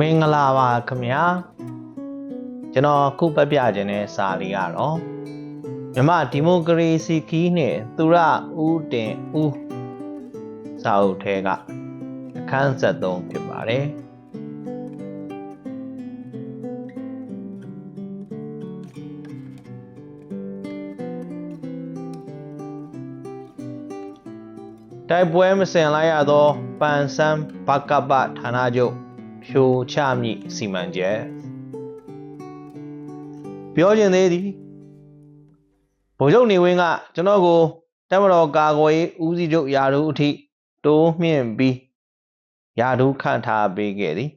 မင်္ဂလာပါခင်ဗျာကျွန်တော်ခုပတ်ပြခြင်းတဲ့စာလေးကတော့မြမဒီမိုကရေစီခီးနဲ့သူရဦးတင်ဦးစာအုပ်ထဲကအခန်း73ဖြစ်ပါတယ်တိုက်ပွဲမစင်လိုက်ရသောပန်ဆန်းဘကပဌာနချုပ် ဖြိုချမြင့်စီမံချက်ပြောခြင်းသေးသည်ဗိုလ်ချုပ်နေဝင်းကကျွန်တော်ကိုတပ်မတော်ကာကွယ်ရေးဦးစီးချုပ်ယာတို့အထိတိုးမြင့်ပြီးယာတို့ခန့်ထားပေးခဲ့သည်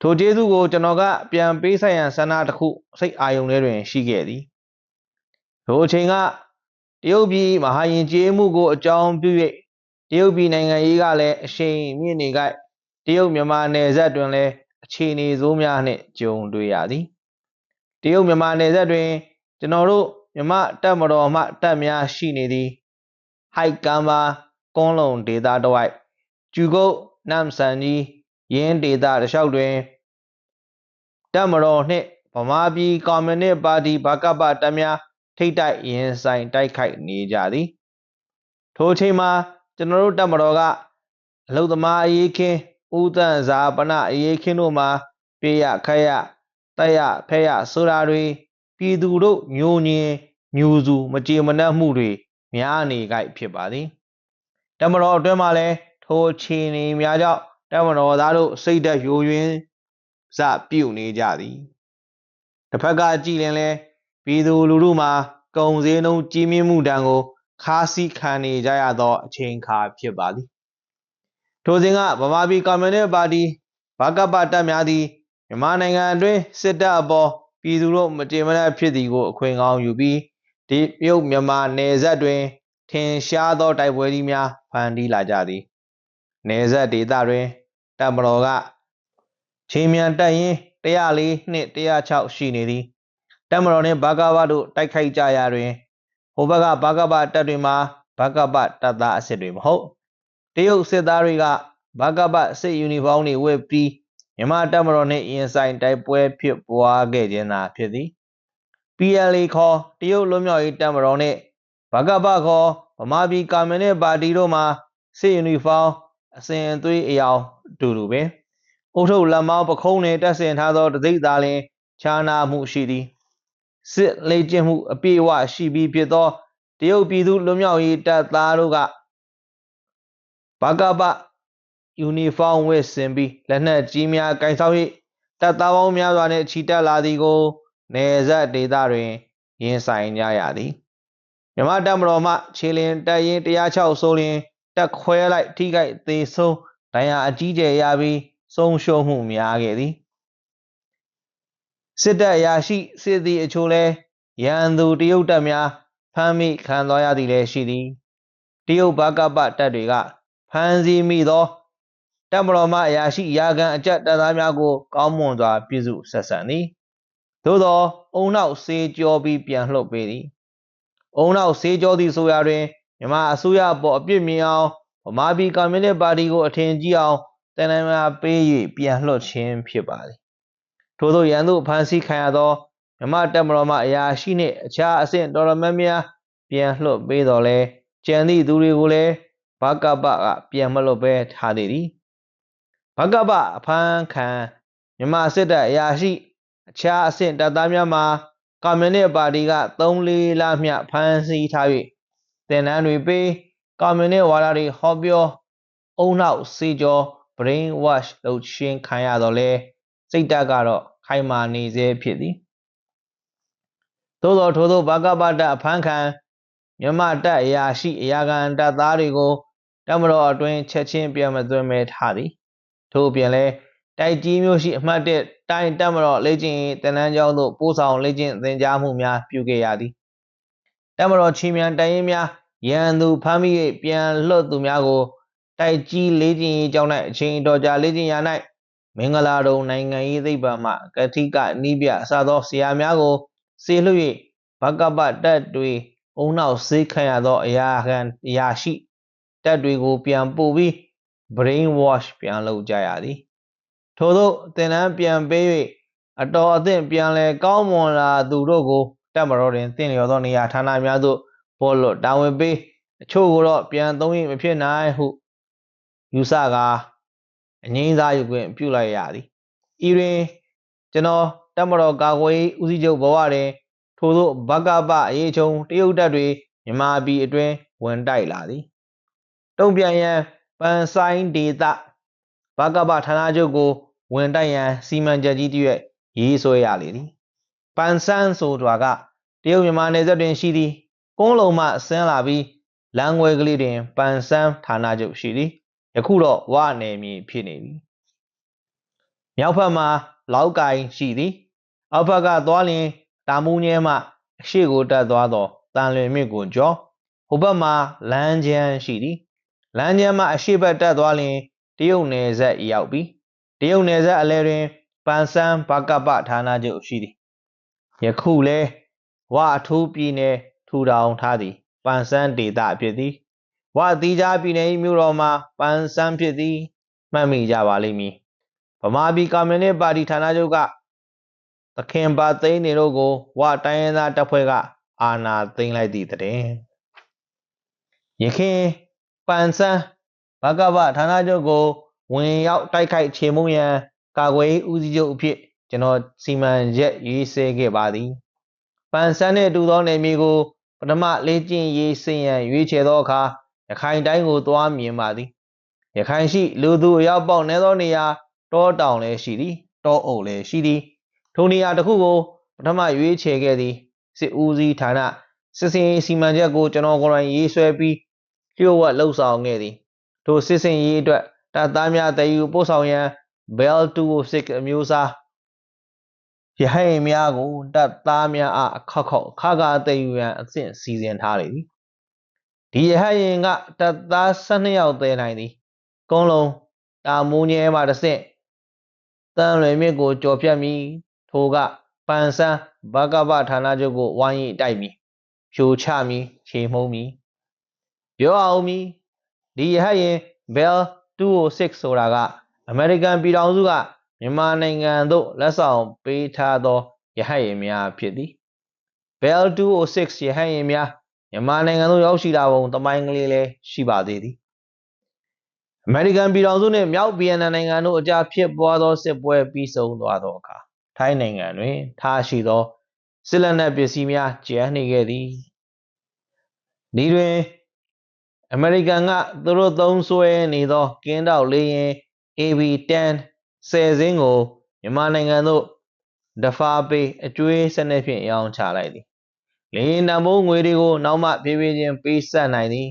ထိုကျေးဇူးကိုကျွန်တော်ကပြန်ပေးဆိုင်ရန်ဆန္ဒတစ်ခုစိတ်အာရုံထဲတွင်ရှိခဲ့သည်ထိုအချိန်ကတရုတ်ပြည်မဟာယင်ကျေးမှုကိုအကြောင်းပြု၍တရုတ်ပြည်နိုင်ငံရေးကလည်းအရှိန်မြင့်နေကြ တရုတ်မြန်မာနယ်စပ်တွင်လည်းအခြေအနေဆိုးများနှင့်ကြုံတွေ့ရသည်တရုတ်မြန်မာနယ်စပ်တွင်ကျွန်တော်တို့မြမတပ်မတော်မှတပ်များရှိနေသည်ဟိုက်ကမ်ဘာကွန်းလုံဒေသတစ်ဝိုက်ကျူကုတ်နမ်ဆန်ကြီးရင်းဒေသတစ်လျှောက်တွင်တပ်မတော်နှင့်ဗမာပြည်ကွန်မြူနစ်ပါတီဘကပတပ်များထိတ်တိုက်ရင်ဆိုင်တိုက်ခိုက်နေကြသည်ထိုအချိန်မှာကျွန်တော်တို့တပ်မတော်ကအလုသမားအရေးခင်း ဦးတန့်ဇာပနအရေးခင်းတို့မှာပြေရခက်ရတက်ရဖက်ရဆိုတာတွေပြည်သူတို့ညိုညင်ညူစုမကြေမနပ်မှုတွေများနေကြဖြစ်ပါသည်တမတော်အတွင်းမှာလည်းထိုခြေနေများကြောင့်တမတော်သားတို့စိတ်သက်ယိုယွင်းစပြုတ်နေကြသည်တစ်ဖက်ကကြည်ရင်လဲပြည်သူလူထုမှာကုံစည်းနှုံးကြီးမြင့်မှုတန်ကိုခါးစည်းခံနေကြရသောအချိန်ခါဖြစ်ပါသည် ထိုစဉ်ကဗမာပြည်ကွန်မြူနစ်ပါတီဘကပတပ်များသည်မြန်မာနိုင်ငံအတွင်းစစ်တပ်အပေါ်ပြည်သူတို့မကြေမနပ်ဖြစ်သည်ကိုအခွင့်ကောင်းယူပြီးဒီပြုတ်မြန်မာနယ်စပ်တွင် ထင်ရှားသောတိုက်ပွဲကြီးများဖန်တီးလာကြသည်နယ်စပ်ဒေသတွင်တပ်မတော်ကချင်းမြန်တပ်ရင်း104နှင့်106ရှိနေသည်တပ်မတော်နှင့်ဘကပတို့တိုက်ခိုက်ကြရာတွင်ဟိုဘက်ကဘကပတပ်တွေမှာဘကပတပ်သားအစ်စ်တွေမဟုတ် တရုတ်စစ်သားတွေကဘကပစစ်ယူနီဖောင်းတွေဝတ်ပြီးမြန်မာတပ်မတော်နှင့်ရင်ဆိုင်တိုက်ပွဲဖြစ်ပွားခဲ့ခြင်းသာဖြစ်သည် PLA ခေါ်တရုတ်လွတ်မြောက်ရေးတပ်မတော်နှင့်ဘကပခေါ်ဗမာပြည်ကွန်မြူနစ်ပါတီတို့မှစစ်ယူနီဖောင်းအစဉ်အသွေးအယောင်အတူတူပင်အုတ်ထုတ်လက်မောင်းပခုံးနှင့်တက်ဆင်ထားသောတသိက်သားလင်ခြားနာမှုရှိသည်စစ်လေ့ကျင့်မှုအပြည့်အဝရှိပြီးဖြစ်သောတရုတ်ပြည်သူလွတ်မြောက်ရေးတပ်သားတို့က ဘကပယူနီဖောင်းဝတ်ဆင်ပြီးလက်နက်ကြီးများကင်ဆောင်၍တပ်သားပေါင်းများစွာနှင့်ချီတက်လာသည်ကိုနယ်စပ်ဒေသတွင်ရင်ဆိုင်ကြရသည်မြမတပ်မတော်မှခြေလင်တပ်ရင်း106ဆိုလျင်တက်ခွဲလိုက်ထိခိုက်သေးဆုံးဒဏ်ရာအကြီးကျယ်ရပြီးဆုံးရှုံးမှုများခဲ့သည်စစ်တပ်အရာရှိစစ်သည်အချို့လဲရန်သူတရုတ်တပ်များဖမ်းမိခံသွားရသည်လည်းရှိသည်တရုတ်ဘကပတပ်တွေက ဖမ်းဆီးမိသောတပ်မတော်မှအရာရှိရာခံအကြက်တပ်သားများကို ကောင်းမွန်စွာပြုစုဆက်ဆံသည်သို့သောအုံနောက်ဆေးကြောပြီးပြန်လှုပ်ပေးသည်အုံနောက်ဆေးကြောသည့်ဆိုရာတွင်မြန်မာအစိုးရပေါ်အပြစ်မြင်အောင်ဗမာပြည်ကွန်မြူနစ်ပါတီကိုအထင်ကြီးအောင်တန်တမာပေး၍ပြန်လှုပ်ခြင်းဖြစ်ပါသည်ထို့သောရန်သူဖမ်းဆီးခံရသောမြမတက်မတော်မှအရာရှိနှင့်အခြားအဆင့်တော်တော်များများပြန်လှုပ်ပေးတော်လဲကြံသည့်သူတွေကိုလည်း ဘကပကပြန်မလွတ်ပဲထားသေးသည်ဘကပအဖမ်းခံမြမစစ်တပ်အရာရှိအခြားအဆင့်တပ်သားများမှာကွန်မြူနစ်ပါတီက3-4လမျှဖမ်းဆီးထား၍တင်နန်းတွေပေးကွန်မြူနစ်ဝါဒတွေဟောပြောအုံနောက်စေကျော် brain wash လုပ်ရှင်းခံရတော့လဲစိတ်တက်ကတော့ခိုင်မာနေစေဖြစ်သည်သို့သောထို့သောဘကပတအဖမ်းခံမြမတက်အရာရှိအရာခံတပ်သားတွေကို တမတော်အတွင်းချက်ချင်းပြန်မသွင်းမဲထားသည်ထို့ပြင်လဲတိုက်ကြီးမျိုးရှိအမှတ်၁တိုင်းတက်မတော်လေ့ကျင့်တန်တန်းကျောင်းသို့ပို့ဆောင်လေ့ကျင့်သင်ကြားမှုများပြုခဲ့ရသည်တက်မတော်ချီမြန်တိုင်ရင်များရန်သူဖမ်းမိ၍ပြန်လွတ်သူများကိုတိုက်ကြီးလေ့ကျင့်ရေးကျောင်း၌အချိန်တော်ကြာလေ့ကျင့်ရ၌မင်္ဂလာတုံနိုင်ငံရေးသိပ္ပံမှကတိကနိပြအစသောဆရာများကိုစေလွှတ်၍ဘကပတက်တွေအုံနောက်ဆေးခံရသောအရာခံအရာရှိ တက်တွေကိုပြန်ပို့ပြီး brain wash ပြန်လုပ်ကြရသည်ထို့သောတင်နန်းပြန်ပေး၍အတော်အသင့်ပြန်လဲကောင်းမွန်လာသူတို့ကိုတပ်မတော်တွင်တင့်လျော်သောနေရာဌာနများသို့ပေါ်လွတ်တာဝန်ပေးအချို့ကိုတော့ပြန်သုံး၍မဖြစ်နိုင်ဟုယူဆကာအငိမ့်စားယူခွင့်ပြုလိုက်ရသည်ဤတွင်ကျွန်တော်တပ်မတော်ကာကွယ်ရေးဦးစီးချုပ်ဘဝတွင်ထို့သောဘကပအရေးချုံတရုတ်တပ်တွေမြန်မာပြည်အတွင်းဝင်တိုက်လာသည် တုံ့ပြန်ရန်ပန်ဆိုင်ဒေသဘကပဌာနချုပ်ကိုဝင်တိုက်ရန်စီမံချက်ကြီးတရွက်ရေးဆွဲရလေသည်ပန်ဆန်းဆိုတာကတရုတ်မြန်မာနယ်စပ်တွင်ရှိသည်ကုန်းလုံးမှဆင်းလာပြီးလမ်းခွဲကလေးတွင်ပန်ဆန်းဌာနချုပ်ရှိသည်ယခုတော့ဝနယ်မြေဖြစ်နေပြီမြောက်ဘက်မှာလောက်ကိုင်ရှိသည်အောက်ဘက်ကသွားလျင်တာမူးညဲမှအရှိကိုတက်သွားသောတန်လွင်မြစ်ကိုကျော်ဟိုဘက်မှာလမ်းကျန်းရှိသည် လမ်းကျန်းမှအရှိဘက်တက်သွားလျင်တရုတ်နယ်စပ်ရောက်ပြီတရုတ်နယ်စပ်အလဲတွင်ပန်ဆန်းဘကပဌာနချုပ်ရှိသည်ယခုလဲဝအထူးပြည်နယ်ထူထောင်ထားသည်ပန်ဆန်းဒေသဖြစ်သည်ဝတိကြားပြည်နယ်မြို့တော်မှာပန်ဆန်းဖြစ်သည်မှတ်မိကြပါလိမ့်မည်ဗမာပြည်ကွန်မြူနစ်ပါတီဌာနချုပ်ကသခင်ပါသိန်းနေတို့ကိုဝတိုင်းရင်းသားတပ်ဖွဲ့ကအာဏာသိမ်းလိုက်သည့်တဲ့ရခင် ပန်ဆန်းဘကဗဌာနချုပ်ကိုဝင်ရောက်တိုက်ခိုက်ချေမှုန်းရန်ကာကွယ်ရေးဦးစီးချုပ်အဖြစ်ကျွန်တော်စီမံချက်ရေးဆွဲခဲ့ပါသည်ပန်ဆန်းနှင့်တူသောနယ်မြေကိုပထမလေ့ကျင့်ရေးစင်ရန်ရွေးချယ်သောအခါရခိုင်တိုင်းကိုသွားမြင်ပါသည်ရခိုင်ရှိလူသူအရောက်ပေါက်နေသောနေရာတောတောင်လည်းရှိသည်တောအုပ်လည်းရှိသည်ထိုနေရာတစ်ခုကိုပထမရွေးချယ်ခဲ့သည်စစ်ဦးစီးဌာနစစ်စင်ရေးစီမံချက်ကိုကျွန်တော်ကိုယ်တိုင်ရေးဆွဲပြီး လျှို့ဝှက်လှုပ်ဆောင်ခဲ့သည်ထိုစစ်စင်ရေးအတွက်တပ်သားများတည်ယူပို့ဆောင်ရန် Bell 206အမျိုးအစားရဟိန်များကိုတပ်သားများအားအခက်ခေါက်ခါကာတည်ယူရန်အဆင့်စီစဉ်ထားလေသည်ဒီရဟရင်ကတပ်သား12ယောက်တည်နိုင်သည်ကုန်းလုံးတာမူးညဲမှတစ်ဆင့်တန်လွယ်မြစ်ကိုကြော်ဖြတ်ပြီးထိုကပန်ဆန်းဘကဗဌာနချုပ်ကိုဝိုင်းရိတိုက်မည်ဖြိုချမည်ခြေမှုံးမည် ပြောအောင်မည်ဒီရဟရင် Bell 206ဆိုတာကအမေရိကန်ပြည်ထောင်စုကမြန်မာနိုင်ငံသို့လက်ဆောင်ပေးထားသောရဟရင်များဖြစ်သည် Bell 206ရဟရင်များမြန်မာနိုင်ငံသို့ရောက်ရှိလာပုံတမိုင်းကလေးလည်းရှိပါသေးသည်အမေရိကန်ပြည်ထောင်စုနှင့်မြောက်ဗီယက်နမ်နိုင်ငံတို့အကြားဖြစ်ပွားသောစစ်ပွဲပြီးဆုံးသွားသောအခါထိုင်းနိုင်ငံတွင်ထားရှိသောစစ်လက်နက်ပစ္စည်းများကျန်နေခဲ့သည်ဒီတွင် အမေရိကန်ကသူတို့သုံးဆွဲနေသောကင်းတောက်လေးရင် AB10 ဆယ်စင်းကိုမြန်မာနိုင်ငံသို့ဒဖာပေအကျွေးစနစ်ဖြင့်ရောင်းချလိုက်သည်လင်းနမိုးငွေတွေကိုနောက်မှဖြည်းဖြည်းချင်းပေးဆက်နိုင်သည်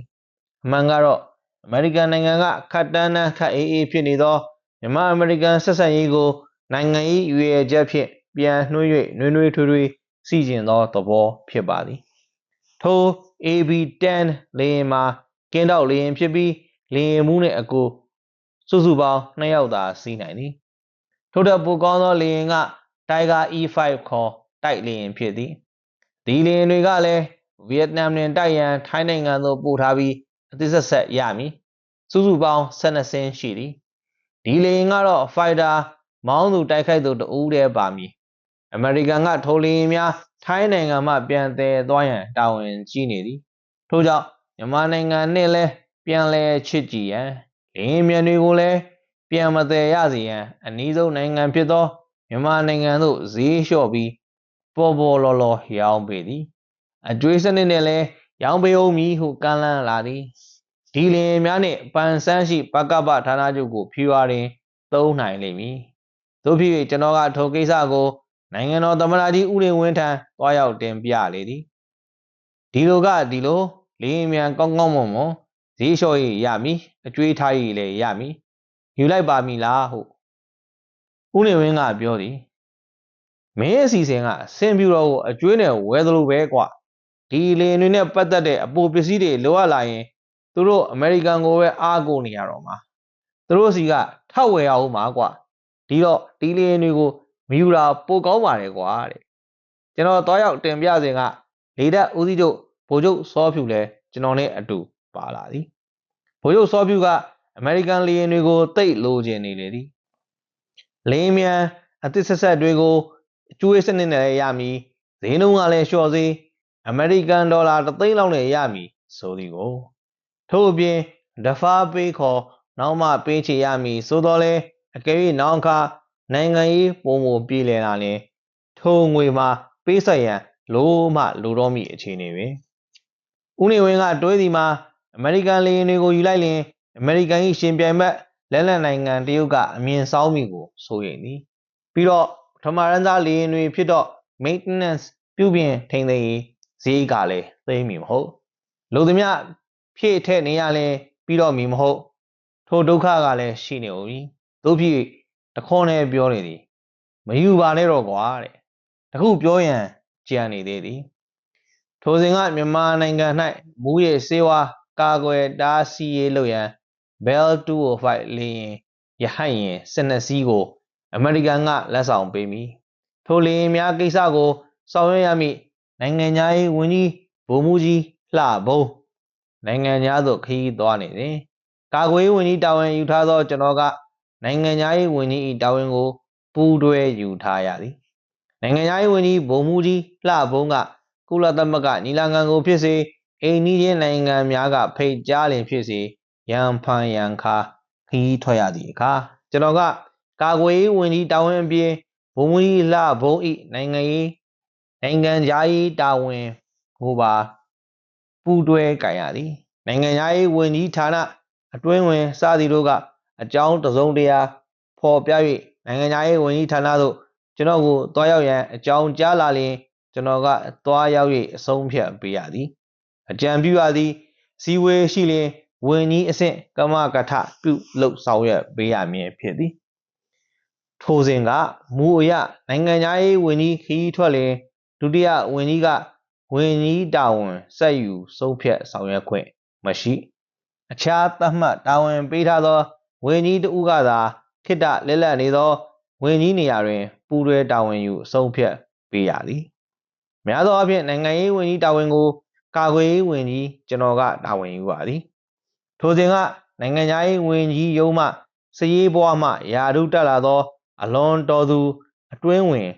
အမှန်ကတော့အမေရိကန်နိုင်ငံကခတ်တန်းတန်းခတ်အေးအေးဖြစ်နေသောမြန်မာအမေရိကန်ဆက်ဆံရေးကိုနိုင်ငံရေးရွေချက်ဖြင့်ပြန်နှွှဲ၍နှွေးနှွေးထွေးထွေးစီကျင်သောသဘောဖြစ်ပါသည်ထို AB10 လေယာဉ်မှာ ကင်းတောက်လေယာဉ်ဖြစ်ပြီးလေယာဉ်မှုနှင့်အကိုစုစုပေါင်း2ယောက်သာစီးနိုင်သည်ထို့ထက်ပိုကောင်းသောလေယာဉ်က Tiger E5 ခေါ်တိုက်လေယာဉ်ဖြစ်သည်ဒီလေယာဉ်တွေကလည်းဗီယက်နမ်တွင်တိုက်ရန်ထိုင်းနိုင်ငံသို့ပို့ထားပြီးအသစ်ဆက်ဆက်ရမည်စုစုပေါင်း12ဆင်းရှိသည်ဒီလေယာဉ်ကတော့ fighter မောင်းသူတိုက်ခိုက်သူတဦးတည်းပါမည်အမေရိကန်ကထိုလေယာဉ်များထိုင်းနိုင်ငံမှပြန်သယ်သွားရန်တာဝန်ကြီးနေသည်ထို့ကြောင့် မြန်မာနိုင်ငံနဲ့လည်းပြန်လဲချစ်ကြည်ရန်လေယာဉ်မြန်တွေကိုလည်းပြန်မသည်ရစေရန်အနည်းဆုံးနိုင်ငံဖြစ်သောမြန်မာနိုင်ငံသို့ဈေးလျှော့ပြီးပေါ်ပေါ်လော်လော်ရောင်းပေသည်အကျွေးစနစ်နဲ့လည်းရောင်းပေးအောင်မည်ဟုကမ်းလှမ်းလာသည်ဒီလင်များနှင့်ပန်ဆန်းရှိဘကပဌာနချုပ်ကိုဖြူရတွင်သုံးနိုင်လိမ့်မည်တို့ဖြစ်၍ကျွန်တော်ကထိုကိစ္စကိုနိုင်ငံတော်သမ္မတကြီးဦးနေဝင်းထံတွားရောက်တင်ပြလေသည်ဒီလိုကဒီလို လင်းမြန်ကောင်းကောင်းမွန်မွန်ဈေးလျှော့ရရမည်အကျွေးထားရလည်းရမည်ယူလိုက်ပါမည်လားဟုဦးနေဝင်းကပြောသည်မင်းအစီအစဉ်ကဆင်ပြူတော်ကိုအကျွေးနဲ့ဝဲသလိုပဲကွာဒီလေတွေနဲ့ပတ်သက်တဲ့အပိုပစ္စည်းတွေလိုအပ်လာရင်သူတို့အမေရိကန်ကိုပဲအားကိုးနေရတော့မှာသူတို့စီကထောက်ဝယ်အောင်မှာကွာဒီတော့ဒီလေတွေကိုမယူတာပိုကောင်းပါတယ်ကွာတဲ့ကျွန်တော်တော့ရောက်တင်ပြစဉ်ကလေတပ်ဦးစီးချုပ် ဗိုလ်ချုပ်စောဖြူလည်းကျွန်တော်နဲ့အတူပါလာသည်ဗိုလ်ချုပ်စောဖြူကအမေရိကန်လေယာဉ်တွေကိုတိတ်လိုချင်နေလေသည်လင်းမြန်အသစ်ဆက်ဆက်တွေကိုအကျွေးစနစ်နဲ့လည်းရမည်ဈေးနှုန်းကလည်းလျှော့ဈေးအမေရိကန်ဒေါ်လာ3သိန်းလောက်နဲ့ရမည်ဆိုသည်ကိုထို့အပြင်ဒဖာပေးခေါ်နောက်မှပေးချေရမည်ဆိုတော့လေအကယ်၍နောက်အခါနိုင်ငံရေးပုံမပြည်လည်လာရင်ထိုငွေမှာပေးဆက်ရန်လိုမှလိုတော့မည့်အခြေအနေပင် ဦးနေဝင်းကတွေးသည်မှာအမေရိကန်လေယာဉ်တွေကိုယူလိုက်ရင်အမေရိကန်၏ရှင်ပြိုင်ဘက်လက်လက်နိုင်ငံတရုတ်ကအမြင်ဆောင်မိကိုဆိုရိမ်သည်ပြီးတော့ပထမရန်သားလေယာဉ်တွေဖြစ်တော့ maintenance ပြုပြင်ထိန်းသိမ်းရေးဈေးကလည်းသိမ်းမီမဟုတ်လိုသမျှဖြည့်ထည့်နေရလဲပြီးတော့မီမဟုတ်ထိုဒုက္ခကလည်းရှိနေဦးပြီတို့ဖြစ်တခေါနဲ့ပြောနေသည်မယူပါနဲ့တော့ကွာတဲ့တခုပြောရန်ကြံနေသေးသည် ထိုစဉ်ကမြန်မာနိုင်ငံ၌မူရည်စေဝါကာကွယ်တားဆီးရေးလုပ်ရန် Bell 205လေယာဉ်ရဟတ်ယာဉ်12စီးကို အမေရိကန်ကလက်ဆောင်ပေးမည်ထိုလေယာဉ်များကိစ္စကိုဆောင်ရွက်ရမည့်နိုင်ငံသားရေးဝန်ကြီးဗိုလ်မှူးကြီးလှဘုံနိုင်ငံသားသို့ခရီးသွားနေသည်ကာကွယ်ရေးဝန်ကြီးတာဝန်ယူထားသောကျွန်တော်ကနိုင်ငံသားရေးဝန်ကြီး၏တာဝန်ကိုပူးတွဲယူထားရသည်နိုင်ငံရေးဝန်ကြီးဗိုလ်မှူးကြီးလှဘုံက ကုလသမဂ္ဂညီလာခံကိုဖြစ်စေအိန္ဒိယနိုင်ငံများကဖိတ်ကြားလင်ဖြစ်စေရန်ဖန်ရန်ခါခီးထွက်ရသည့်အခါကျွန်တော်ကကာကွယ်ရေးဝန်ကြီးတာဝန်အပြင်ဘုံမူကြီးလှဘုံဤနိုင်ငံရေးနိုင်ငံသားရေးတာဝန်ကိုပါပူးတွဲကြရသည်နိုင်ငံရေးဝန်ကြီးဌာနအတွင်းဝင်စသည်တို့ကအကြောင်းတစုံတရာဖော်ပြ၍နိုင်ငံရေးဝန်ကြီးဌာနသို့ကျွန်တော်ကိုတွားရောက်ရန်အကြောင်းကြားလာလျင် ကျွန်တော်ကတွားရောက်၍အဆုံးဖြတ်ပေးရသည်အကြံပြုရသည်စီဝေးရှိလျင်ဝင်ကြီးအဆင့်ကမကထပြုလုပ်ဆောင်ရွက်ပေးရမည်ဖြစ်သည်ထိုစဉ်ကမူအရနိုင်ငံသားရေးဝင်ကြီးခီးထွက်လျင်ဒုတိယဝင်ကြီးကဝင်ကြီးတာဝန်ဆက်ယူဆုံးဖြတ်ဆောင်ရွက်ခွင့်မရှိ အခြားသတ်မှတ်တာဝန်ပေးထားသောဝင်ကြီးတဦးကသာခိတ္တလက်လက်နေသောဝင်ကြီးနေရာတွင်ပူးတွဲတာဝန်ယူအဆုံးဖြတ်ပေးရသည် များသောအားဖြင့်နိုင်ငံရေးဝန်ကြီးတာဝန်ကိုကာကွယ်ရေးဝန်ကြီးကျွန်တော်ကတာဝန်ယူပါသည်ထိုစဉ်ကနိုင်ငံရေးဝန်ကြီးရုံးမှစည်ရေးဘွားမှယာရုတက်လာသော အလွန်တော်သူအတွင်းဝင်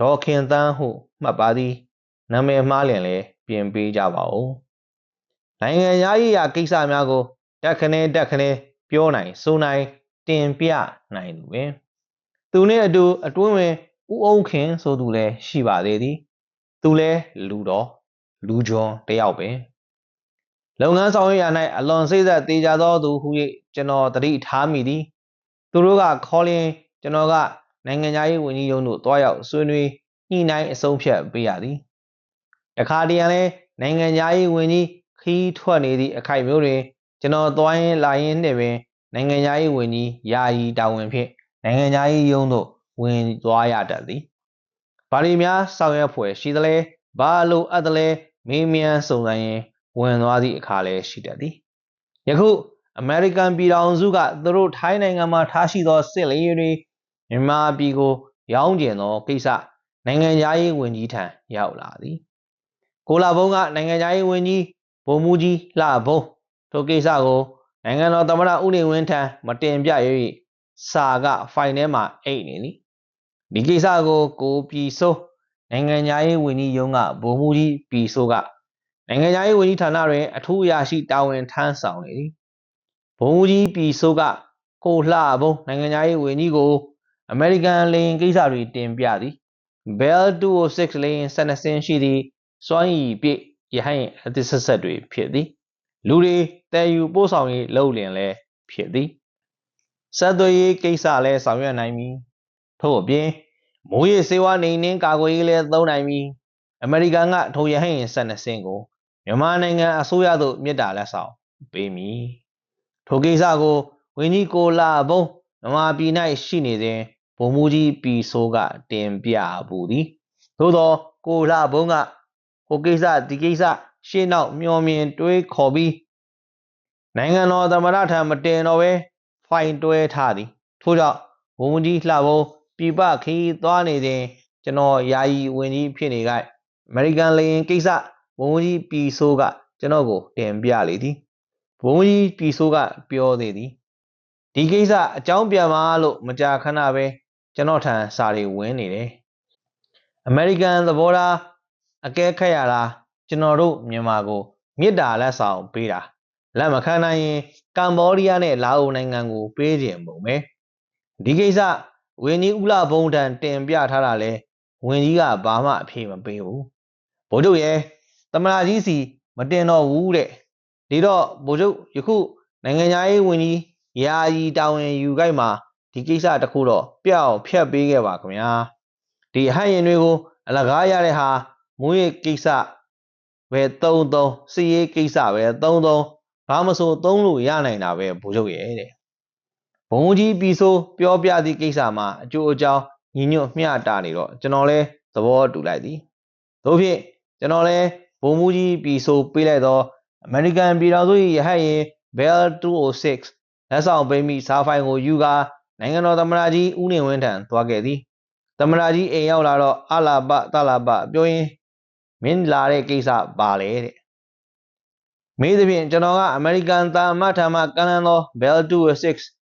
ဒေါ်ခင်သန်းဟုမှတ်ပါသည်နာမည်မှားလျင်လည်းပြင်ပေးကြပါဦးနိုင်ငံရေးရာကိစ္စများကိုတက်ခနဲတက်ခနဲပြောနိုင်ဆိုနိုင်တင်ပြနိုင်သူပင်သူနှင့်အတူအတွင်းဝင်ဦးအောင်ခင်ဆိုသူလည်းရှိပါသေးသည် သူလည်းလူတော်လူကျော်တယောက်ပင်လုပ်ငန်းဆောင်ရွက်ရာ၌အလွန်စိတ်သက်သေးကြသောသူဟု၍ကျွန်တော်တတိထားမိသည်သူတို့ကခေါ်လျင်ကျွန်တော်ကနိုင်ငံရေးဝန်ကြီးရုံးသို့တွားရောက်ဆွေးနွေးညှိနှိုင်းအဆုံးဖြတ်ပေးရသည်တခါတရံလဲနိုင်ငံရေးဝန်ကြီးခီးထွက်နေသည့်အခိုက်မျိုးတွင်ကျွန်တော်သွားရင်လာရင်နှင့်ပင်နိုင်ငံရေးဝန်ကြီးယာယီတာဝန်ဖြင့်နိုင်ငံရေးရုံးသို့ဝင်သွားရတတ်သည် ဗာလီများဆောင်ရွက်ဖွယ်ရှိသလဲဘာလိုအပ်သလဲမေးမြန်းစုံစမ်းရင်ဝင်သွားသည့်အခါလည်းရှိတတ်သည်ယခုအမေရိကန်ပြည်ထောင်စုကသူတို့ထိုင်းနိုင်ငံမှာထားရှိသောစစ်လေယာဉ်တွေမြန်မာပြည်ကို ရောင်းကျင်သောကိစ္စနိုင်ငံသားရေးဝန်ကြီးထံရောက်လာသည်ကိုလာဘုံကနိုင်ငံသားရေးဝန်ကြီးဗိုလ်မှူးကြီးလှဘုံထိုကိစ္စကိုနိုင်ငံတော်သမ္မတဦးနေဝင်းထံမတင်ပြ၍စာက ဖိုင်ထဲမှာအိတ်နေသည် ဒီကိစ္စကိုကိုပြည်စိုးနိုင်ငံရေးဝန်ကြီးရုံးကဗိုလ်မှူးကြီးပြည်စိုးကနိုင်ငံရေးဝန်ကြီးဌာနတွင်အထူးအရာရှိတာဝန်ထမ်းဆောင်နေသည်ဘုံကြီးပြည်စိုးကကိုလှဘုံနိုင်ငံရေးဝန်ကြီးကိုအမေရိကန်လေယာဉ်ကိစ္စတွေတင်ပြသည် Bell 206လေယာဉ်12စင်းရှိသည့်စွမ်းရည်ပြည့်ရဟန်းအသစ်ဆက်ဆက်တွေဖြစ်သည် လူတွေတည်ယူပို့ဆောင်ရေးလုပ်လင်လဲဖြစ်သည်ဆက်သွယ်ရေးကိစ္စလဲဆောင်ရွက်နိုင်မည် ထို့အပြင်မိုးရေစေဝါနေနှင်းကာကွယ်ရေးလဲသုံးနိုင်မည်အမေရိကန်ကထိုရဟန်း12စင်းကိုမြန်မာနိုင်ငံအစိုးရသို့မြစ်တာလက်ဆောင်ပေးမည်ထိုကိစ္စကိုဝင်းကြီးကိုလာဘုံမြန်မာပြည်၌ရှိနေစဉ်ဗိုလ်မှူးကြီးပီဆိုးကတင်ပြပူသည်သို့သောကိုလာဘုံကဟိုကိစ္စဒီကိစ္စရှင်းနောက်မျောမြင်တွေးခေါ်ပြီးနိုင်ငံတော်သမ္မတထံမတင်တော့ဘဲဖိုင်တွဲထားသည်ထို့ကြောင့်ဘုံကြီးလှဘုံ ပြပခီးသွားနေစဉ်ကျွန်တော်ယာယီဝင်ကြီးဖြစ်နေကြအမေရိကန်လေရင်ကိစ္စဘုံကြီးပြည်ဆိုးကကျွန်တော်ကိုတင်ပြလေသည်ဘုံကြီးပြည်ဆိုးကပြောသေးသည်ဒီကိစ္စအကြောင်းပြန်ပါလို့မကြာခဏပဲကျွန်တော်ထံစာတွေဝင်နေတယ်အမေရိကန်သဘောထားအကဲခတ်ရတာကျွန်တော်တို့မြန်မာကိုမြစ်တာလက်ဆောင်ပေးတာလက်မခံနိုင်ရင်ကမ္ဘောဒီးယားနဲ့လာအိုနိုင်ငံကိုပေးခြင်းပုံပဲဒီကိစ္စ ဝင်းကြီးဥလာဘုံတန်တင်ပြထားတာလဲဝင်းကြီးကဘာမှအဖြေမပေးဘူးဗိုလ်ချုပ်ရဲ့သမလာကြီးစီမတင်တော့ဘူးတဲ့ဒီတော့ဗိုလ်ချုပ်ယခုနိုင်ငံသားရေးဝန်ကြီးယာယီတာဝန်ယူခိုက်မှာဒီကိစ္စတခုတော့ပြောက်ဖြတ်ပေးခဲ့ပါခင်ဗျာဒီဟန်ရင်တွေကိုအလကားရတဲ့ဟာမူရဲ့ကိစ္စပဲသုံးသုံးစီရေးကိစ္စပဲသုံးသုံးဘာမဆိုသုံးလို့ရနိုင်တာပဲဘိုလ်ချုပ်ရဲ့တဲ့ ဘုံကြီးပြီးဆိုပြောပြသည့်ကိစ္စမှာအကျိုးအကြောင်းညီညွတ်မျှတာနေတော့ကျွန်တော်လဲသဘောတူလိုက်သည်တို့ဖြင့်ကျွန်တော်လဲဘုံမူကြီးပြီးဆိုပေးလိုက်တော့အမေရိကန်ပြည်တော်စု၏ရဟတ်ရင် Bell 206လက်ဆောင်ပေးမိစားဖိုင်ကိုယူကာနိုင်ငံတော်သမ္မတကြီးဦးနေဝင်းထံသွားခဲ့သည်သမ္မတကြီးအိမ်ရောက်လာတော့အလာပတလာပပြောရင်မင်းလာတဲ့ကိစ္စပါလေတဲ့မေးသဖြင့်ကျွန်တော်ကအမေရိကန်သားအမတ်ထံမှကမ်းလှမ်းသော Bell 206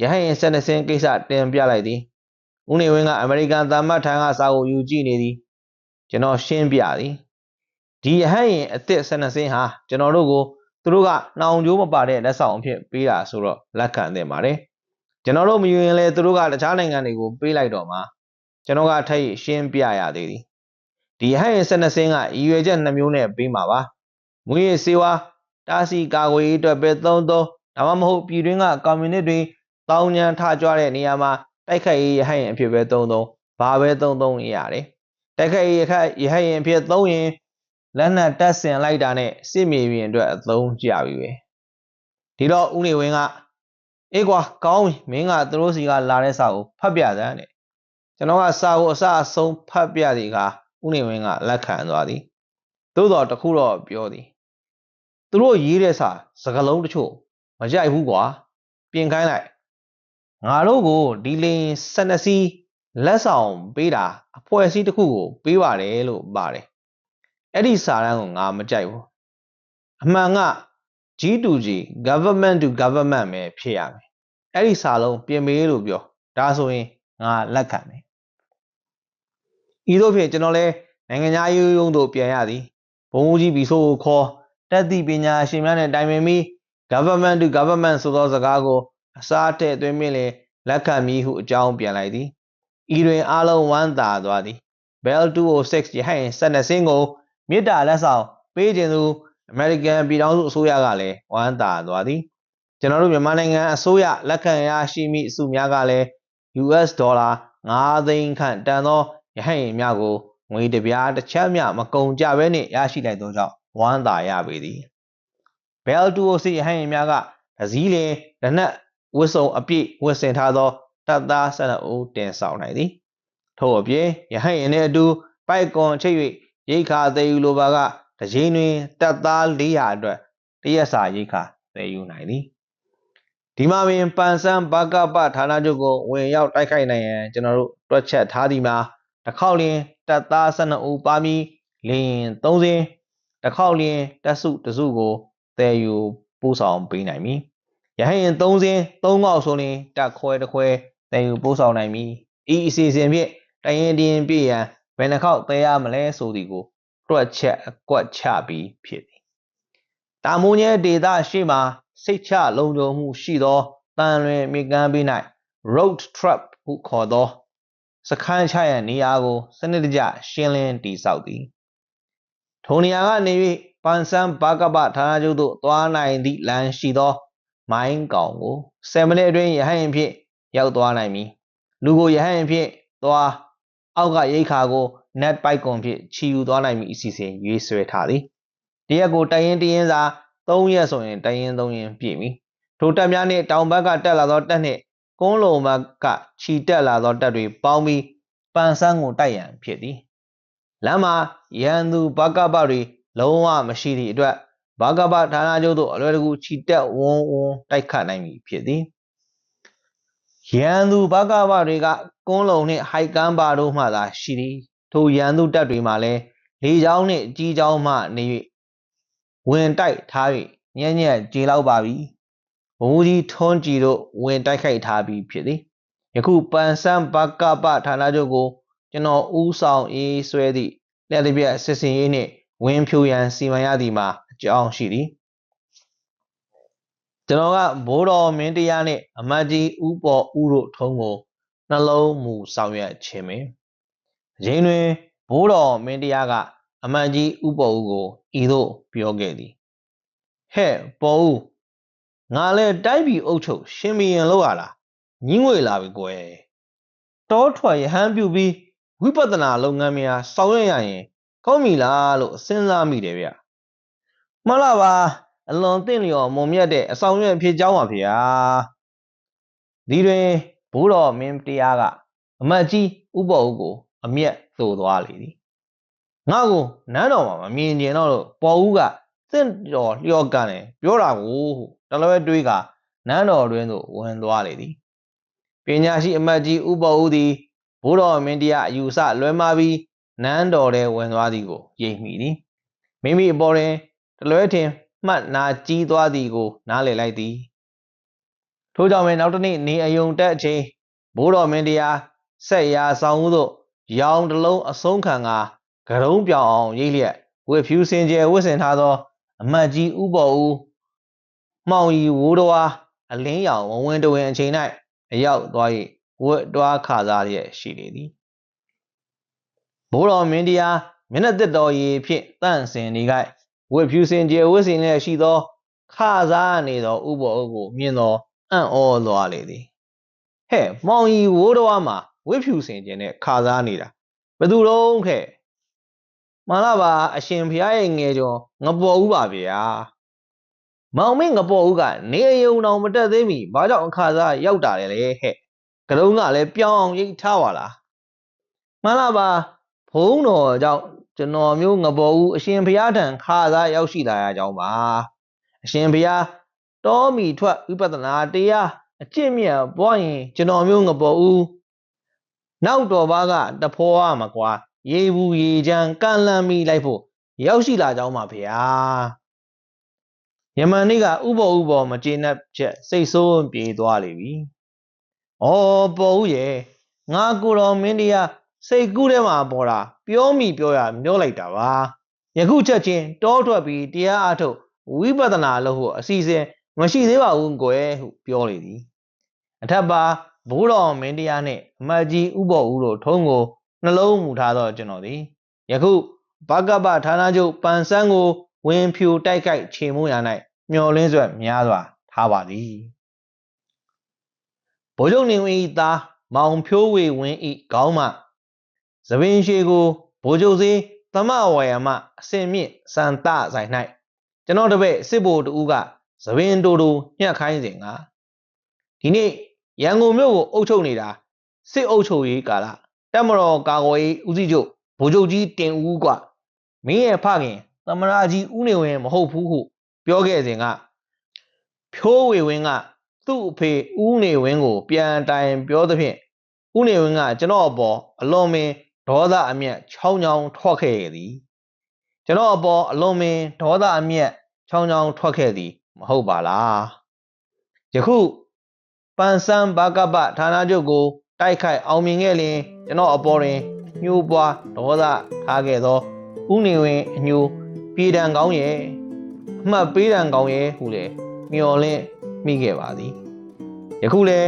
ရဟရင်ဆက်နစင်းကိစ္စတင်ပြလိုက်သည်ဦးနေဝင်းကအမေရိကန်သားအမတ်ထံကစာကိုယူကြည့်နေသည်ကျွန်တော်ရှင်းပြသည်ဒီရဟရင်အစ်စ်ဆက်နစင်းဟာကျွန်တော်တို့ကိုသူတို့ကနှောင်ကြိုးမပါတဲ့လက်ဆောင်အဖြစ်ပေးတာဆိုတော့လက်ခံသင့်ပါတယ်ကျွန်တော်တို့မယူရင်လည်းသူတို့ကတခြားနိုင်ငံတွေကိုပေးလိုက်တော့မှာကျွန်တော်ကထိုက်ရှင်းပြရသေးသည်ဒီဟဲ့ရင်၁၂စင်းကရည်ရွယ်ချက်နှမျိုးနဲ့ပေးမှာပါမွေးရစေဝါတားစီကာကွယ်ရေးအတွက်ပဲသုံးသုံးဒါမှမဟုတ်ပြည်တွင်းကကွန်မြူနတီတွေ တောင်းညံထကြွတဲ့နေရာမှာတိုက်ခိုက်ရေးရဟတ်ရင်အဖြစ်ပဲသုံးသုံးဘာပဲသုံးသုံးရတယ်တိုက်ခိုက်ရေးရဟတ်ရဟတ်ရင်အဖြစ်သုံးရင်လက်နက်တက်ဆင်လိုက်တာနဲ့စစ်မြေပြင်အတွက်အသုံးကျပြီပဲဒီတော့ဦးနေဝင်းကအေးကွာကောင်းပြီမင်းကသူတို့စီကလာတဲ့စာကိုဖတ်ပြစမ်းတဲ့ကျွန်တော်ကစာကိုအစအဆုံးဖတ်ပြသည်ကဦးနေဝင်းကလက်ခံသွားသည်သို့တော်တခုတော့ပြောသည်သူတို့ရေးတဲ့စာစကလုံးတချို့မကြိုက်ဘူးကွာပြင်ခိုင်းလိုက် ငါတို့ကိုဒီလင်စနစီလက်ဆောင်ပေးတာအဖွဲ့အစည်းတစ်ခုကိုပေးပါတယ်လို့ပါတယ်အဲ့ဒီစာတမ်းကိုငါမကြိုက်ဘူးအမှန်က G2G government to government ပဲဖြစ်ရမယ်အဲ့ဒီစာလုံးပြင်ပေးလို့ပြောဒါဆိုရင်ငါလက်ခံမယ်ဤသို့ဖြင့်ကျွန်တော်လဲနိုင်ငံသားရေးရုံးသို့ပြန်ရသည်ဘုံကြီးဘီဆိုးကိုခေါ်တက်သည့်ပညာရှင်များနဲ့တိုင်ပင်ပြီး government to government ဆိုသောစကားကို အစားထည့်သွင်းမိလေလက်ခံမည်ဟုအကြောင်းပြန်လိုက်သည်ဤတွင်အားလုံးဝမ်းသာသွားသည် Bell 206ရဟရင်ဆက်နှစ်စင်းကိုမြစ်တာလက်ဆောင်ပေးခြင်းသူအမေရိကန်ပြည်ထောင်စုအစိုးရကလည်းဝမ်းသာသွားသည်ကျွန်တော်တို့မြန်မာနိုင်ငံအစိုးရလက်ခံရရှိမိအစုများကလည်း US ဒေါ်လာ9သိန်းခန့်တန်သောရဟတ်ယာဉ်များကိုငွေတပြားတစ်ချက်မျှမကုန်ကြဘဲနှင့်ရရှိလိုက်သောကြောင့်ဝမ်းသာရပေသည်ဘယ်လ်206ရဟတ်ယာဉ်များကဒစည်းလင်လက်နက် ဝစ်စုံအပြည့်ဝစ်ဆင်ထားသောတပ်သား12ဦးတင်ဆောင်နိုင်သည်ထို့အပြင်ရဟတ်ယာဉ်နှင့်အတူပိုက်ကွန်ချိတ်၍ရိခါသေးယူလိုပါကတကြီးတွင်တပ်သား400အတွက်တရက်စာရိခါသေယူနိုင်သည်ဒီမှာပင်ပန်ဆန်းဘကပဌာနချုပ်ကိုဝင်ရောက်တိုက်ခိုက်နိုင်ရန်ကျွန်တော်တို့တွက်ချက်ထားသည်မှာတစ်ခေါက်လျင်တပ်သား12ဦးပါမီလင်း3စင်းတစ်ခေါက်လျင်တပ်စုတစုကိုတည်ယူပို့ဆောင်ပေးနိုင်မည် ရဟရင်3စင်း3ငေါက်ဆိုရင်တက်ခွဲတစ်ခွဲတည်ယူပို့ဆောင်နိုင်မည်ဤအစီအစဉ်ဖြင့်တရင်တင်ပြည့်ရန်ဘယ်နှခေါက်တည်ရမလဲဆိုသည်ကိုတွက်ချက်အကွက်ချပြီးဖြစ်သည်တာမိုးညဲဒေတာရှိမှစိတ်ချလုံခြုံမှုရှိသောတန်လွင်မြေကမ်းပေး၌ road trap ဟုခေါ်သောစခန်းချရန်နေရာကိုစနစ်တကျရှင်းလင်းတည်ဆောက်သည်ထိုနေရာကနေ၍ပန်ဆန်းဘာကပဌာနချုပ်သို့သွားနိုင်သည့်လမ်းရှိသော မိုင်းကောင်ကို7မိနစ်အတွင်းရဟန်းဖြင့်ရောက်သွားနိုင်မည်လူကိုရဟန်းဖြင့်သွားအောက်ကရိတ်ခါကို net ပိုက်ကွန်ဖြင့်ချီယူသွားနိုင်မည်အစီအစဉ်ရွေးဆွဲထားသည်တရက်ကိုတရင်တရင်စာ3ရက်ဆိုရင်တရင်3ရင်ပြည့်ပြီထိုတပ်များနှင့်တောင်ဘက်ကတက်လာသောတပ်နှင့်ကုန်းလုံဘက်ကခြီတက်လာသောတပ်တွေပေါင်းပြီးပန်ဆန်းကိုတိုက်ရန်ဖြစ်သည်လမ်းမှာရန်သူဘကပတွေလုံးဝမရှိသည့်အတွက် ဘကပဌာနချုပ်သို့အလွယ်တကူခြီတက်ဝုန်းဝန်းတိုက်ခတ်နိုင်ပြီဖြစ်သည်ရန်သူဘကပတွေကကုန်းလုံနှင့်ဟိုက်ကမ်းပါတို့မှသာရှိသည်ထိုရန်သူတပ်တွေမှလည်းလေကြောင်းနှင့်ကြီးကြောင်းမှနေ၍ဝင်တိုက်ထား၍ညံ့ညံ့ကြေလောက်ပါပြီဘုံကြီးထွန်းကြည်တို့ဝင်တိုက်ခိုက်ထားပြီးဖြစ်သည်ယခုပန်ဆန်းဘကပဌာနချုပ်ကိုကျွန်တော်ဦးဆောင်အေးဆွဲသည့်လက်တစ်ပြက်စစ်စင်ရေးနှင့်ဝင်းဖြူရန်စီမံရသည်မှာအ ကြောင်းရှိသည်ကျွန်တော်ကဘိုးတော်မင်းတရားနှင့်အမတ်ကြီးဦးပေါ်ဦးတို့ထုံးကိုနှလုံးမူဆောင်ရွက်ခြင်းပင်အရင်တွင်ဘိုးတော်မင်းတရားကအမတ်ကြီးဦးပေါ်ဦးကိုဤသို့ပြောခဲ့သည်ဟဲ့ပေါ်ဦးငါလည်းတိုက်ပြီအုပ်ချုပ်ရှင်ဘီရင်လောက်ရလားညင်းငွေလာပြီကွယ်တောထွက်ရဟန်းပြုပြီးဝိပဿနာလုပ်ငန်းများဆောင်ရွက်ရရင်ကောင်းပြီလားလို့စဉ်းစားမိတယ်ဗျ မှန်လားပါအလွန်သင့်လျော်မုံမြတ်တဲ့အဆောင်ရွက်ဖြစ်ကြောင်းပါဗျာဒီတွင်ဘိုးတော်မင်းတရားကအမတ်ကြီးဥပ္ပဦးကို အမျက်သို့သွားလေသည်ငါ့ကိုနန်းတော်မှာမမြင်ကျင်တော့လို့ပေါ်ဦးကသင့်တော်လျော့ကန်တယ်ပြောတာကိုဟုတလွဲတွေးကနန်းတော်တွင်သို့ဝင်သွားလေသည်ပညာရှိအမတ်ကြီးဥပ္ပဦးသည်ဘိုးတော်မင်းတရားအယူဆလွဲမှားပြီးနန်းတော်ထဲဝင်သွားသည်ကိုရိပ်မိသည်မိမိအပေါ်တွင် တလွဲထင်မှတ်နာကြီးသွားသည်ကို နားလည်လိုက်သည်ထို့ကြောင့်ပဲနောက်တစ်နေ့နေအယုံတက်အချိန်ဘိုးတော်မင်းတရားဆက်ရာဆောင်ဦးသို့ရောင်တလုံးအဆုံးခံကဂရုံးပြောင်အောင်ရိပ်လျက်ဝစ်ဖြူစင်ကြယ်ဝစ်ဆင်ထားသော အမတ်ကြီးဥပေါ်ဦးမှောင်ရီဝိုးတော်အလင်းရောင်ဝဝင်းတဝင်အချိန်၌အရောက်သွား၍ဝတ်တွားခါစားရရှိလေသည်ဘိုးတော်မင်းတရားမျက်နှာသက်တော်ရည်ဖြင့်တန့်စင်နေခိုက် ဝတ်ဖြူစင်ကြယ်ဝတ်စင်လျက်ရှိသောခစားနေသောဥပ္ပောကိုမြင်သောအံ့ဩသွားလေသည်ဟဲ့မောင်ကြီးဝိုးတော်မှာဝတ်ဖြူစင်ကြယ်နဲ့ခစားနေတာဘယ်သူတော့ခဲ့မှန်လားပါအရှင်ဖျားရဲ့ငယ်ကျော်ငပေါ်ဦးပါဗျာမောင်မင်းငပေါ်ဦးကနေအယုံတော်မတက်သေးမီဘာကြောင့်အခါစားရောက်တာလဲဟဲ့ကတုံးကလည်းပြောင်းအောင်ရိတ်ထားပါလားမှန်လားပါဘုံတော်ကြောင့် ကျွန်တော်မျိုးငပေါ်ဦးအရှင်ဘုရားထံခါစားရောက်ရှိလာရကြောင်းပါအရှင်ဘုရားတောမီထွက်ဝိပဿနာတရားအကျင့်မြတ်ပွားရင်ကျွန်တော်မျိုးငပေါ်ဦးနောက်တော်ဘာကတဖောရမကွာရေဘူးရေချမ်းကန့်လန့်မိလိုက်ဖို့ရောက်ရှိလာကြောင်းပါဗျာယမန်နေ့ကဥပေါ်ဥပေါ်မကျေနပ်ချက်စိတ်ဆိုးပြေးသွားလိမ့်ပြီ။အော်ပေါ်ဦးရဲ့ငါကိုတော်မင်းတရားစိတ်ကူးထဲမှာပေါ်တာ ပြောမိပြောရမျောလိုက်တာပါယခုချက်ချင်းတောထွက်ပြီးတရားအထုတ်ဝိပဿနာလို့ဟုအစီအစဉ်မရှိသေးပါဘူးကွယ်ဟုပြောလေသည်အထက်ပါဘိုးတော်မင်းတရားနှင့်အမတ်ကြီးဥပေါ်ဦးတို့ထုံးကိုနှလုံးမူထားသောကျွန်တော်သည်ယခုဘဂဗဌာနချုပ်ပန်ဆန်းကိုဝင်ဖြူတိုက်ခိုက်ခြေမုံရ၌မျောလင်းစွက်များစွာထားပါသည်ဗိုလ်ချုပ်နေဝင်း၏သားမောင်ဖြိုးဝေဝင်း၏ခေါင်းမှ သပင်ရှည်ကိုဗိုလ်ချုပ်စေးသမဝါယမအစင်မြင့်စံတဆိုင်၌ကျွန်တော်တပည့်စစ်ဘိုလ်တူကသပင်တူတူညှက်ခိုင်းစဉ်ကဒီနေ့ရန်ကုန်မြို့ကိုအုပ်ချုပ်နေတာစစ်အုပ်ချုပ်ရေးကာလတက်မတော်ကာကွယ်ရေးဦးစီးချုပ်ဗိုလ်ချုပ်ကြီးတင်ဦးကမင်းရဲ့ဖခင်သမရာကြီးဦးနေဝင်းမဟုတ်ဘူးဟုပြောခဲ့စဉ်ကဖြိုးဝေဝင်းကသူ့အဖေဦးနေဝင်းကို ပြန်တိုင်ပြောသဖြင့်ဦးနေဝင်းကကျွန်တော်အပေါ်အလွန်ပင် ဒေါသအမျက်ချောင်းချောင်းထွက်ခဲ့သည်ကျွန်တော်အပေါ်အလွန်ပင်ဒေါသအမျက်ချောင်းချောင်းထွက်ခဲ့သည် မဟုတ်ပါလားယခုပန်ဆန်းဘာကပဌာနချုပ်ကို တိုက်ခိုက်အောင်မြင်ခဲ့လျင်ကျွန်တော်အပေါ်တွင်ညှိုးပွားဒေါသထားခဲ့သောဦးနေဝင်းအညိုပြည်တံကောင်းရဲ့အမှတ်ပေးတံကောင်းရဲ့ဟုလေမျော်လင့်မိခဲ့ပါသည်ယခုလဲ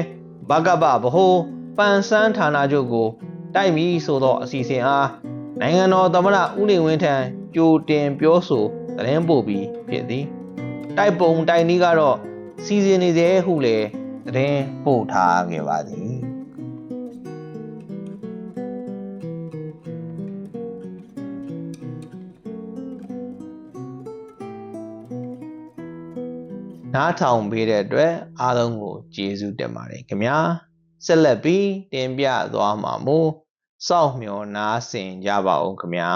ဘကပဗဟိုပန်ဆန်းဌာနချုပ်ကို တိုက်ပြီဆိုသောအစီအစဉ်အားနိုင်ငံတော်သမ္မတဦးနေဝင်းထံကြိုတင်ပြောဆိုသတင်းပို့ပြီးဖြစ်သည်တိုက်ပုံတိုက်နည်းကတော့စီစဉ်နေစေဟုလေသတင်းပို့ထားခဲ့ပါသည်နားထောင်ပေးတဲ့အတွက်အားလုံးကိုကျေးဇူးတင်ပါတယ်ခင်ဗျာ ဆက်လက်ပြီးတင်ပြသွားမှာမို့စောင့်မျှော်နားဆင်ကြပါဦးခင်ဗျာ